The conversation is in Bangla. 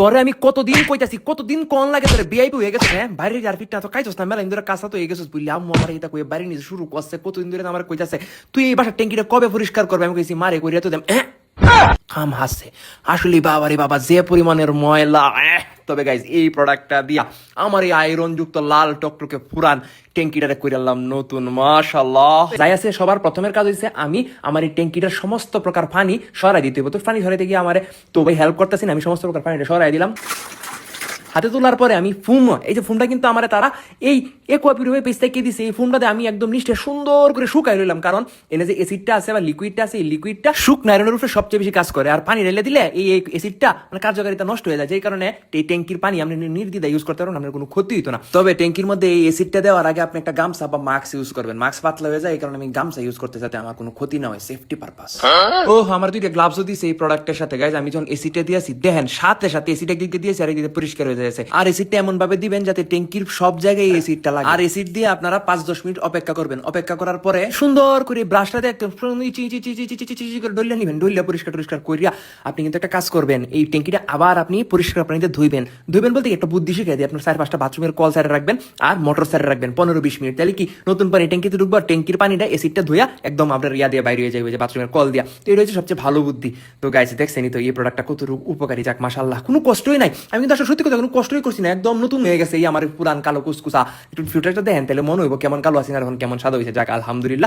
তোরে আমি কতদিন কইতাছি, কতদিন কন লাগে তোরে বিআইপি হয়ে গেছে হ্যাঁ? বাইরে যার ফিটটা তো কাইছস না? মেলা ইন্দুরে কাঁচা তো হয়ে গেছিস বুঝলি আম্মু আমার এটা কই বাইরে নিজে শুরু করছে, কতদিন ধরে আমার কইতাছে। তুই এই বাসার ট্যাঙ্কিটা কবে পরিষ্কার করবে? আমি কইছি, মারে, কইরা তো দেম। কাম হাসছে। আসলে বাবারে বাবা, যে পরিমাণের ময়লা তবে গাইজ এই প্রোডাক্টটা দিয়া আমার এই আয়রন যুক্ত লাল টকটকে ফুরান ট্যাঙ্কিটারে কইরালাম নতুন মাশাল্লাহ যাই আছে, সবার প্রথমের কাজ হইছে আমি আমার এই ট্যাঙ্কিটার সমস্ত প্রকার পানি সরাই দিতে হবে তো পানি সরাইতে গিয়ে আমার, তো ভাই হেল্প করতেছি আমি সমস্ত প্রকার পানিটা সরাই দিলাম। হাতে তোলার পরে আমি ফুম এই যে ফুমটা কিন্তু আমার তারা এই একোয়াপিউরিফাই পেজ থেকে দিছে এই ফুমটাতে আমি একদম নিষ্ঠে সুন্দর করে শুকাই রইলাম। কারণ এনে যে এসিডটা আছে বা লিকুইডটা আছে এই লিকুইডটা শুকনা আয়রনের উপরে সবচেয়ে বেশি কাজ করে। আর পানি ঢেলে দিলে এই এসিডটা মানে কার্যকারিতা নষ্ট হয়ে যায়। যেই কারণে এই ট্যাঙ্কির পানি আপনি নির্দিদা ইউজ করতে পারেন আপনার কোনো ক্ষতি হতো না। তবে ট্যাঙ্কির মধ্যে এই এসিডটা দেওয়ার আগে আপনি একটা গামছা বা মাস্ক ইউজ করবেন। মাস্ক পাতলা হয়ে যায় এই কারণে আমি গামছা ইউজ করতে যাতে আমার কোনো ক্ষতি না হয় সেফটি পারপাস ও আমার দুইটা গ্লাভসও দিয়েছে এই প্রোডাক্টের সাথে। গাইজ আমি যখন এসিটা দিয়েছি দেখেন সাথে সাথে এসিটা দিকে দিয়েছি আর এদিকে পরিষ্কার হয়ে যাচ্ছে আর এসিডটা এমন ভাবে দিবেন যাতে ট্যাঙ্কির সব জায়গায় এসিডটা লাগে। আর এসিড দিয়ে আপনারা পাঁচ, দশ মিনিট অপেক্ষা করবেন। অপেক্ষা করার পরে সুন্দর করে ব্রাশটাতে করে ডলিয়া নিবেন। ডলিয়া পরিষ্কার টরিষ্কার করিয়া আপনি কিন্তু একটা কাজ করবেন। এই ট্যাঙ্কিটা আবার আপনি পরিষ্কার পানিতে ধুইবেন। ধুইবেন বলতে একটা বুদ্ধি শিখে দিয়ে আপনার চার পাঁচটা বাথরুমের কল সাইডে রাখবেন আর মোটর সাইডে রাখবেন। পনেরো, বিশ মিনিট। তাহলে কি নতুন পানি ট্যাঙ্কিতে ঢুকবো আর ট্যাঙ্কির পানিটা এসিডটা ধুয়া একদম আপনার ইয়া দিয়ে বাইরে হয়ে যাবে যে বাথরুমের কল দিয়া। তো এটা হচ্ছে সবচেয়ে ভালো বুদ্ধি। তো গাইছে দেখছেন তো এই প্রোডাক্টটা কত উপকারী যাক মাসাল্লাহ কোনো কষ্টই নাই। আমি কিন্তু আসলে সত্যি কথা কোনো কষ্টই করছি না, একদম নতুন হয়ে গেছে এই আমার পুরান কালো কুসকুসা। একটু ফিউটারটা দেখেন, তাহলে মনে হইব কেমন কালো আছি না এখন কেমন সাদা হয়েছে যাক, আলহামদুলিল্লাহ।